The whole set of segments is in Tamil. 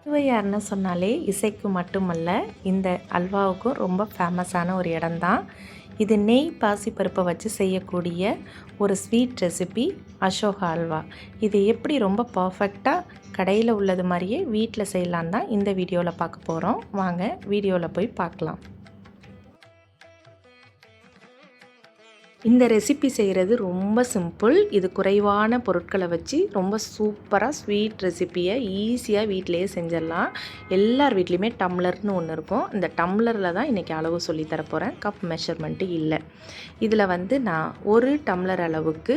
திருவையாறுன்னு சொன்னாலே இசைக்கு மட்டுமல்ல இந்த அல்வாவுக்கும் ரொம்ப ஃபேமஸான ஒரு இடம்தான். இது நெய் பாசிப்பருப்பை வச்சு செய்யக்கூடிய ஒரு ஸ்வீட் ரெசிபி அசோகா அல்வா. இது எப்படி ரொம்ப பர்ஃபெக்டாக கடையில் உள்ளது மாதிரியே வீட்டில் செய்யலான் தான் இந்த வீடியோவில் பார்க்க போகிறோம் வாங்க வீடியோவில் போய் பார்க்கலாம். இந்த ரெசிபி செய்கிறது ரொம்ப சிம்பிள் இது குறைவான பொருட்களை வச்சு ரொம்ப சூப்பராக ஸ்வீட் ரெசிப்பியை ஈஸியாக வீட்டிலையே செஞ்சிடலாம். எல்லார் வீட்லேயுமே டம்ளர்னு ஒன்று இருக்கும். இந்த டம்ளரில் தான் இன்றைக்கி அளவு சொல்லித்தரப்போகிறேன் கப் மெஷர்மெண்ட்டு இல்லை. இதில் வந்து நான் ஒரு டம்ளர் அளவுக்கு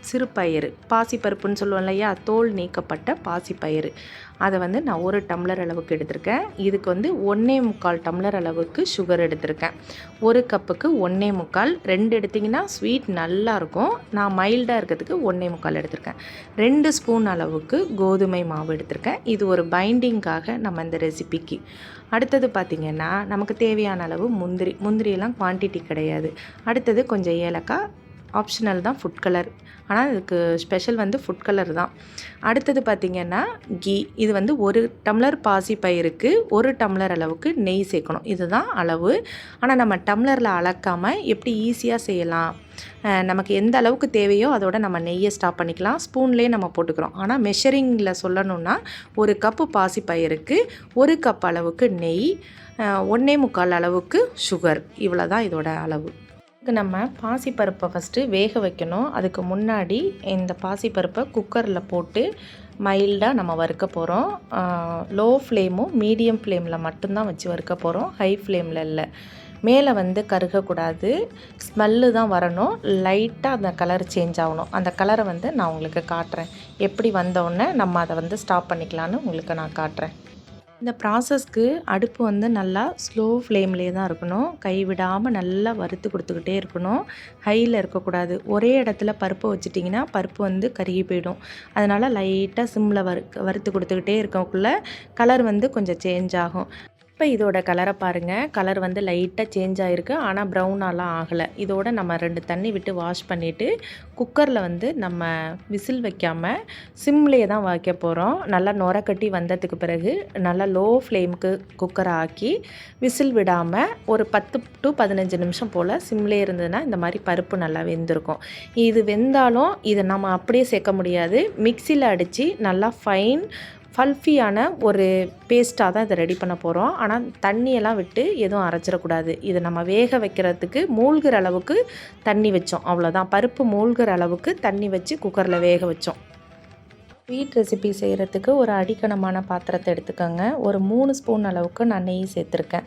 சிறுபயிறு பாசிப்பருப்புன்னு சொல்லுவோம் இல்லையா? தோல் நீக்கப்பட்ட பாசிப்பயிறு. அதை வந்து நான் ஒரு டம்ளர் அளவுக்கு எடுத்திருக்கேன். இதுக்கு வந்து ஒன்றே முக்கால் டம்ளர் அளவுக்கு சுகர் எடுத்திருக்கேன். ஒரு கப்புக்கு ஒன்றே முக்கால். ரெண்டு எடுத்திங்கன்னா ஸ்வீட் நல்லாயிருக்கும் நான் மைல்டாக இருக்கிறதுக்கு ஒன்றே முக்கால் எடுத்திருக்கேன். ரெண்டு ஸ்பூன் அளவுக்கு கோதுமை மாவு எடுத்திருக்கேன். இது ஒரு பைண்டிங்காக நம்ம இந்த ரெசிபிக்கு அடுத்தது பார்த்திங்கன்னா நமக்கு தேவையான அளவு முந்திரி. முந்திரியெல்லாம் குவான்டிட்டி கிடையாது. அடுத்தது கொஞ்சம் ஏலக்காய் ஆப்ஷனல் தான் ஃபுட் கலர் ஆனால் இதுக்கு ஸ்பெஷல் வந்து ஃபுட் கலர் தான். அடுத்தது பார்த்திங்கன்னா கீ. இது வந்து ஒரு டம்ளர் பாசி பயிருக்கு ஒரு டம்ளர் அளவுக்கு நெய் சேர்க்கணும். இதுதான் அளவு. ஆனால் நம்ம டம்ளரில் அளக்காமல் எப்படி ஈஸியாக செய்யலாம்? நமக்கு எந்த அளவுக்கு தேவையோ அதோட நம்ம நெய்யை ஸ்டாப் பண்ணிக்கலாம். ஸ்பூன்லேயே நம்ம போட்டுக்கிறோம். ஆனால் மெஷரிங்கில் சொல்லணுன்னா ஒரு கப்பு பாசி பயிருக்கு ஒரு கப் அளவுக்கு நெய் ஒன்றே முக்கால் அளவுக்கு சுகர் இவ்வளோ தான் இதோட அளவு. இதுக்கு நம்ம பாசிப்பருப்பை ஃபஸ்ட்டு வேக வைக்கணும். அதுக்கு முன்னாடி இந்த பாசிப்பருப்பை குக்கரில் போட்டு மைல்டாக நம்ம வறுக்க போகிறோம் லோ ஃப்ளேமும் மீடியம் ஃப்ளேமில் மட்டும்தான் வச்சு வறுக்க போகிறோம் ஹை ஃப்ளேமில் இல்லை. மேலே வந்து கருகக்கூடாது. ஸ்மெல்லு தான் வரணும். லைட்டாக அந்த கலர் சேஞ்ச் ஆகணும். அந்த கலரை வந்து நான் உங்களுக்கு காட்டுறேன். எப்படி வந்தோடனே நம்ம அதை வந்து ஸ்டாப் பண்ணிக்கலான்னு உங்களுக்கு நான் காட்டுறேன். இந்த ப்ராசஸ்க்கு அடுப்பு வந்து நல்லா ஸ்லோ ஃப்ளேம்லேயே தான் இருக்கணும். கைவிடாமல் நல்லா வறுத்து கொடுத்துக்கிட்டே இருக்கணும். ஹையில் இருக்கக்கூடாது. ஒரே இடத்துல பருப்பை வச்சுட்டிங்கன்னா பருப்பு வந்து கருகி போயிடும். அதனால் லைட்டாக சிம்மில் வறு வறுத்து கொடுத்துக்கிட்டே இருக்கக்குள்ளே கலர் வந்து கொஞ்சம் சேஞ்ச் ஆகும். இப்போ இதோட கலரை பாருங்கள் கலர் வந்து லைட்டாக சேஞ்ச் ஆகிருக்கு ஆனால் ப்ரௌனாலாம் ஆகலை. இதோட நம்ம ரெண்டு தண்ணி விட்டு வாஷ் பண்ணிவிட்டு குக்கரில் வந்து நம்ம விசில் வைக்காமல் சிம்லேயே தான் வைக்க போகிறோம் நல்லா நுர கட்டி வந்ததுக்கு பிறகு நல்லா லோ ஃப்ளேமுக்கு குக்கரை ஆக்கி விசில் விடாமல் ஒரு பத்து டு பதினஞ்சு நிமிஷம் போல் சிம்லேயே இருந்ததுன்னா இந்த மாதிரி பருப்பு நல்லா வெந்திருக்கும். இது வெந்தாலும் இதை நம்ம அப்படியே சேர்க்க முடியாது. மிக்சியில் அடித்து நல்லா ஃபைன் ஃபல்ஃபியான ஒரு பேஸ்ட்டாக தான் இதை ரெடி பண்ண போகிறோம் ஆனால் தண்ணியெல்லாம் விட்டு எதுவும் அரைச்சிடக்கூடாது. இதை நம்ம வேக வைக்கிறதுக்கு மூழ்கிற அளவுக்கு தண்ணி வச்சோம். அவ்வளோதான் பருப்பு மூழ்கிற அளவுக்கு தண்ணி வச்சு குக்கரில் வேக வச்சோம். ஸ்வீட் ரெசிபி செய்கிறதுக்கு ஒரு அடிக்கணமான பாத்திரத்தை எடுத்துக்கோங்க. ஒரு மூணு ஸ்பூன் அளவுக்கு நான் நெய் சேர்த்துருக்கேன்.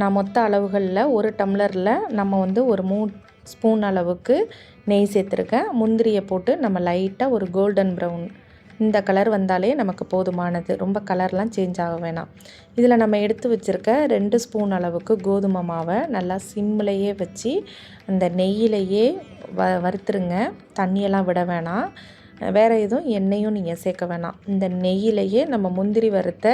நான் மொத்த அளவுகளில் ஒரு டம்ளரில் நம்ம வந்து ஒரு மூணு ஸ்பூன் அளவுக்கு நெய் சேர்த்துருக்கேன். முந்திரியை போட்டு நம்ம லைட்டாக ஒரு கோல்டன் ப்ரௌன் இந்த கலர் வந்தாலே நமக்கு போதுமானது. ரொம்ப கலர்லாம் சேஞ்ச் ஆக வேணாம். இதில் நம்ம எடுத்து வச்சுருக்க ரெண்டு ஸ்பூன் அளவுக்கு கோதுமை மாவை நல்லா சிம்மிலையே வச்சு அந்த நெய்யிலையே வ வறுத்துருங்க. தண்ணியெல்லாம் விட வேணாம். வேறு எதுவும் எண்ணெயும் நீங்கள் சேர்க்க வேணாம். இந்த நெய்யிலையே நம்ம முந்திரி வறுத்த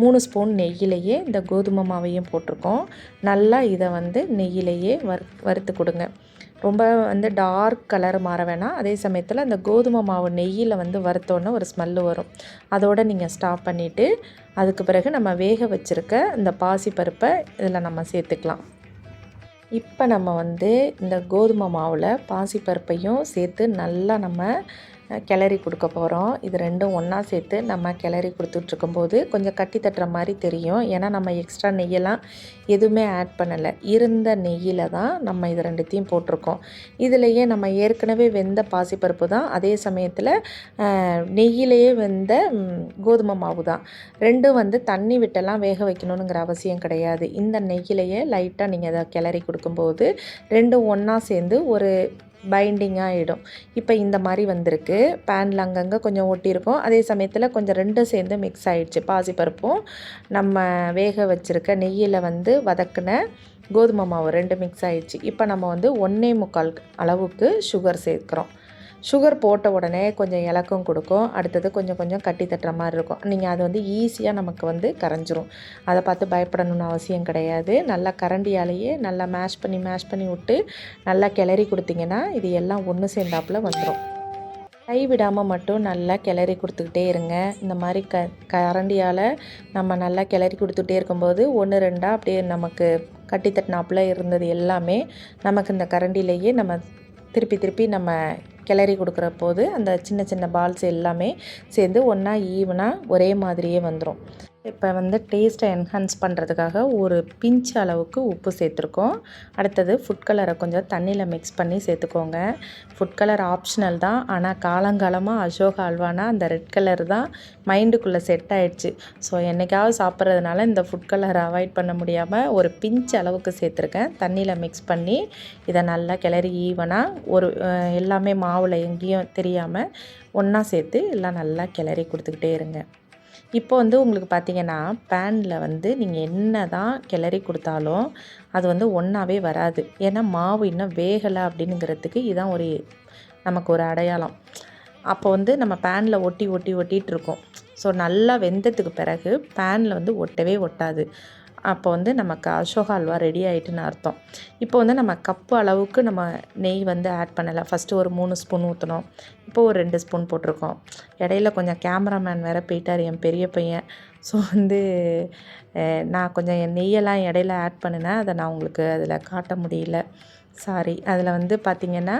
மூணு ஸ்பூன் நெய்யிலையே இந்த கோதுமை மாவையும் போட்டிருக்கோம். நல்லா இதை வந்து நெய்யிலையே வறு வறுத்து கொடுங்க. ரொம்ப வந்து டார்க் கலர் மாற வேணாம். அதே சமயத்தில் அந்த கோதுமை மாவு நெய்யில் வந்து வறுத்தோன்னே ஒரு ஸ்மெல்லு வரும். அதோடு நீங்கள் ஸ்டாப் பண்ணிவிட்டு அதுக்கு பிறகு நம்ம வேக வச்சுருக்க இந்த பாசி பருப்பை இதில் நம்ம சேர்த்துக்கலாம். இப்போ நம்ம வந்து இந்த கோதுமை மாவில் பாசிப்பருப்பையும் சேர்த்து நல்லா நம்ம கிளறி கொடுக்க போகிறோம் இது ரெண்டும் ஒன்றா சேர்த்து நம்ம கிளறி கொடுத்துட்ருக்கும்போது கொஞ்சம் கட்டி தட்டுற மாதிரி தெரியும். ஏன்னா நம்ம எக்ஸ்ட்ரா நெய்யெல்லாம் எதுவுமே ஆட் பண்ணலை. இருந்த நெய்யில் தான் நம்ம இது ரெண்டுத்தையும் போட்டிருக்கோம். இதுலேயே நம்ம ஏற்கனவே வெந்த பாசிப்பருப்பு தான் அதே சமயத்தில் நெய்யிலேயே வெந்த கோதுமை மாவு தான். ரெண்டும் வந்து தண்ணி விட்டெல்லாம் வேக வைக்கணுங்கிற அவசியம் கிடையாது. இந்த நெய்யிலேயே லைட்டாக நீங்கள் அதை கிளறி கொடுக்கும்போது ரெண்டும் ஒன்றா சேர்ந்து ஒரு பைண்டிங்காக ஆகிடும் இப்போ இந்த மாதிரி வந்திருக்கு. பேனில் அங்கங்கே கொஞ்சம் ஒட்டியிருக்கும் அதே சமயத்தில் கொஞ்சம் ரெண்டும் சேர்ந்து மிக்ஸ் ஆகிடுச்சு பாசிப்பருப்பும் நம்ம வேக வச்சுருக்க நெய்யில் வந்து வதக்கின கோதுமை மாவு ரெண்டு மிக்ஸ் ஆகிடுச்சு இப்போ நம்ம வந்து ஒன்றே முக்கால் அளவுக்கு சுகர் சேர்க்குறோம். சுகர் போட்ட உடனே கொஞ்சம் இலக்கம் கொடுக்கும். அடுத்தது கொஞ்சம் கொஞ்சம் கட்டி தட்டுற மாதிரி இருக்கும். நீங்கள் அது வந்து ஈஸியாக நமக்கு வந்து கரைஞ்சிரும். அதை பார்த்து பயப்படணும்னு அவசியம் கிடையாது. நல்லா கரண்டியாலேயே நல்லா மேஷ் பண்ணி மேஷ் பண்ணி விட்டு நல்லா கிளறி கொடுத்தீங்கன்னா இது எல்லாம் ஒன்று சேர்ந்தாப்புல வந்துடும் கை விடாமல் மட்டும் நல்லா கிளறி கொடுத்துக்கிட்டே இருங்க. இந்த மாதிரி க கரண்டியால் நம்ம நல்லா கிளறி கொடுத்துட்டே இருக்கும்போது ஒன்று ரெண்டாக அப்படியே நமக்கு கட்டி தட்டினாப்புல இருந்தது எல்லாமே நமக்கு இந்த கரண்டிலேயே நம்ம திருப்பி திருப்பி நம்ம கிளறி கொடுக்குற போது அந்த சின்ன சின்ன பால்ஸ் எல்லாமே சேர்ந்து ஒன்றா ஈவனாக ஒரே மாதிரியே வந்துடும் இப்போ வந்து டேஸ்ட்டை என்ஹான்ஸ் பண்ணுறதுக்காக ஒரு பிஞ்ச் அளவுக்கு உப்பு சேர்த்துருக்கோம். அடுத்தது ஃபுட் கலரை கொஞ்சம் தண்ணியில் மிக்ஸ் பண்ணி சேர்த்துக்கோங்க. ஃபுட் கலர் ஆப்ஷனல் தான். ஆனால் காலங்காலமாக அசோக் அல்வானா அந்த ரெட் கலர் தான் மைண்டுக்குள்ளே செட் ஆகிடுச்சு ஸோ என்றைக்காவது சாப்பிட்றதுனால இந்த ஃபுட் கலரை அவாய்ட் பண்ண முடியாமல் ஒரு பிஞ்ச் அளவுக்கு சேர்த்துருக்கேன். தண்ணியில் மிக்ஸ் பண்ணி இதை நல்லா கிளறி ஈவனாக ஒரு எல்லாமே மாவில் எங்கேயும் தெரியாமல் ஒன்றா சேர்த்து எல்லாம் நல்லா கிளறி கொடுத்துக்கிட்டே இருங்க. இப்போ வந்து உங்களுக்கு பார்த்திங்கன்னா பேனில் வந்து நீங்கள் என்ன தான் கிளறி கொடுத்தாலும் அது வந்து ஒன்றாவே வராது. ஏன்னா மாவு இன்னும் வேகலை அப்படிங்கிறதுக்கு இதுதான் ஒரு நமக்கு ஒரு அடையாளம். அப்போ வந்து நம்ம பேனில் ஒட்டி ஒட்டி ஒட்டிகிட்டு இருக்கோம். ஸோ நல்லா வெந்ததுக்கு பிறகு பேனில் வந்து ஒட்டவே ஒட்டாது. அப்போ வந்து நமக்கு அசோகா அல்வா ரெடி ஆகிட்டுன்னு அர்த்தம். இப்போ வந்து நம்ம கப்பு அளவுக்கு நம்ம நெய் வந்து ஆட் பண்ணலை ஃபஸ்ட்டு ஒரு மூணு ஸ்பூன் ஊற்றணும் இப்போ ஒரு ரெண்டு ஸ்பூன் போட்டிருக்கோம். இடையில கொஞ்சம் கேமராமேன் வேறு போயிட்டார் என் பெரிய பையன். ஸோ வந்து நான் கொஞ்சம் என் நெய்யெல்லாம் இடையில ஆட் பண்ணினேன். அதை நான் உங்களுக்கு அதில் காட்ட முடியல. சாரி அதில் வந்து பார்த்திங்கன்னா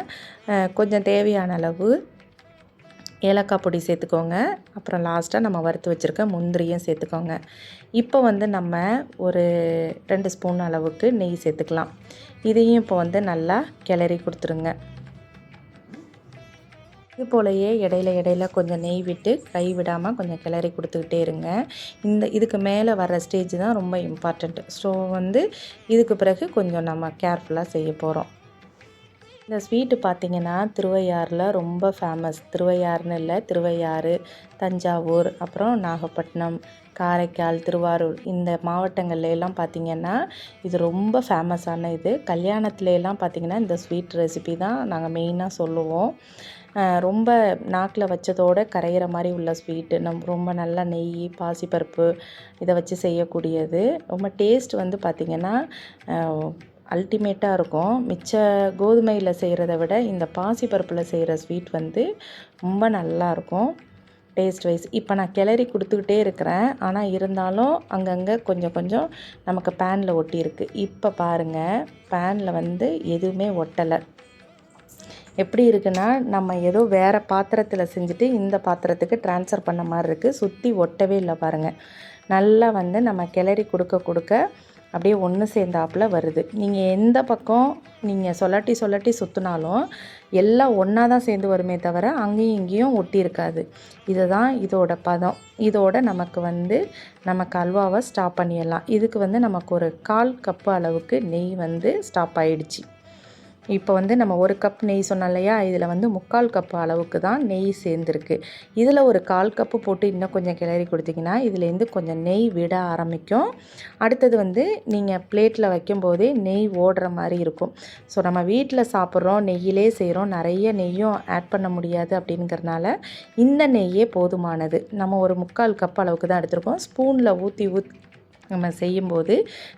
கொஞ்சம் தேவையான அளவு ஏலக்காய் பொடி சேர்த்துக்கோங்க. அப்புறம் லாஸ்ட்டாக நம்ம வறுத்து வச்சுருக்க முந்திரியும் சேர்த்துக்கோங்க. இப்போ வந்து நம்ம ஒரு ரெண்டு ஸ்பூன் அளவுக்கு நெய் சேர்த்துக்கலாம். இதையும் இப்போ வந்து நல்லா கிளறி கொடுத்துருங்க. இது போலயே இடையில இடையில கொஞ்சம் நெய் விட்டு கை விடாமல் கொஞ்சம் கிளறி கொடுத்துக்கிட்டே இருங்க. இந்த இதுக்கு மேலே வர ஸ்டேஜ் தான் ரொம்ப இம்பார்ட்டண்ட் ஸோ வந்து இதுக்கு பிறகு கொஞ்சம் நம்ம கேர்ஃபுல்லாக செய்ய போகிறோம் இந்த ஸ்வீட்டு பார்த்திங்கன்னா திருவையாறில் ரொம்ப ஃபேமஸ் திருவையாறுன்னு இல்லை திருவையாறு தஞ்சாவூர் அப்புறம் நாகப்பட்டினம் காரைக்கால் திருவாரூர் இந்த மாவட்டங்கள்ல எல்லாம் பார்த்திங்கன்னா இது ரொம்ப ஃபேமஸான இது. கல்யாணத்துலலாம் பார்த்திங்கன்னா இந்த ஸ்வீட் ரெசிபி தான் நாங்கள் மெயினாக சொல்லுவோம். ரொம்ப நாக்கில் வச்சதோடு கரையிற மாதிரி உள்ள ஸ்வீட்டு. நம் ரொம்ப நல்லா நெய் பாசிப்பருப்பு இதை வச்சு செய்யக்கூடியது. ரொம்ப டேஸ்ட் வந்து பார்த்திங்கன்னா அல்டிமேட்டாக இருக்கும். மிச்ச கோதுமையில் செய்கிறத விட இந்த பாசி பருப்பில் செய்கிற ஸ்வீட் வந்து ரொம்ப நல்லாயிருக்கும் டேஸ்ட் வைஸ். இப்போ நான் கிளறி கொடுத்துக்கிட்டே இருக்கிறேன். ஆனால் இருந்தாலும் அங்கங்கே கொஞ்சம் கொஞ்சம் நமக்கு பேனில் ஒட்டியிருக்கு இப்போ பாருங்கள் பேனில் வந்து எதுவுமே ஒட்டலை. எப்படி இருக்குன்னா நம்ம ஏதோ வேறு பாத்திரத்தில் செஞ்சுட்டு இந்த பாத்திரத்துக்கு ட்ரான்ஸ்ஃபர் பண்ண மாதிரி இருக்குது சுற்றி ஒட்டவே இல்லை பாருங்கள் நல்லா வந்து நம்ம கிளறி கொடுக்க கொடுக்க அப்படியே ஒன்று சேர்ந்தாப்பில் வருது. நீங்கள் எந்த பக்கம் நீங்கள் சொல்லாட்டி சொல்லாட்டி சுற்றினாலும் எல்லாம் ஒன்றா தான் சேர்ந்து வருமே தவிர அங்கேயும் இங்கேயும் ஒட்டி இருக்காது. இதுதான் இதோட பதம். இதோட நமக்கு வந்து நமக்கு அல்வாவை ஸ்டாப் பண்ணிடலாம். இதுக்கு வந்து நமக்கு ஒரு கால் கப்பு அளவுக்கு நெய் வந்து ஸ்டாப் ஆகிடுச்சி இப்போ வந்து நம்ம ஒரு கப் நெய் சொன்னோம் இல்லையா? இதில் வந்து முக்கால் கப் அளவுக்கு தான் நெய் சேர்ந்துருக்கு. இதில் ஒரு கால் கப்பு போட்டு இன்னும் கொஞ்சம் கிளறி கொடுத்திங்கன்னா இதுலேருந்து கொஞ்சம் நெய் விட ஆரம்பிக்கும். அடுத்தது வந்து நீங்கள் பிளேட்டில் வைக்கும்போதே நெய் ஓடுற மாதிரி இருக்கும். ஸோ நம்ம வீட்டில் சாப்பிட்றோம் நெய்யிலே செய்கிறோம் நிறைய நெய்யும் ஆட் பண்ண முடியாது அப்படிங்கிறனால இந்த நெய்யே போதுமானது. நம்ம ஒரு முக்கால் கப் அளவுக்கு தான் எடுத்துருக்கோம். ஸ்பூனில் ஊற்றி ஊத் நம்ம செய்யும்போது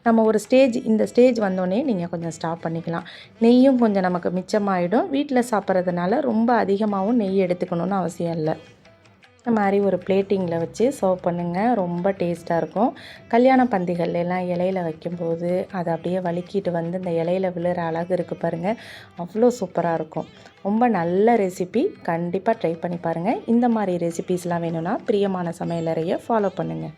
நம்ம ஒரு ஸ்டேஜ் இந்த ஸ்டேஜ் வந்தோடனே நீங்கள் கொஞ்சம் ஸ்டாப் பண்ணிக்கலாம். நெய்யும் கொஞ்சம் நமக்கு மிச்சமாகிடும் வீட்டில் சாப்பிட்றதுனால ரொம்ப அதிகமாகவும் நெய் எடுத்துக்கணும்னு அவசியம் இல்லை. இந்த மாதிரி ஒரு பிளேட்டிங்கில் வச்சு சர்வ் பண்ணுங்கள் ரொம்ப டேஸ்ட்டாக இருக்கும். கல்யாண பந்திகள்லாம் இலையில் வைக்கும்போது அதை அப்படியே வலுக்கிட்டு வந்து இந்த இலையில விழுற அழகு இருக்குது பாருங்கள் அவ்வளோ சூப்பராக இருக்கும். ரொம்ப நல்ல ரெசிபி கண்டிப்பாக ட்ரை பண்ணி பாருங்கள் இந்த மாதிரி ரெசிபீஸ்லாம் வேணும்னா பிரியமான சமையலறையை ஃபாலோ பண்ணுங்கள்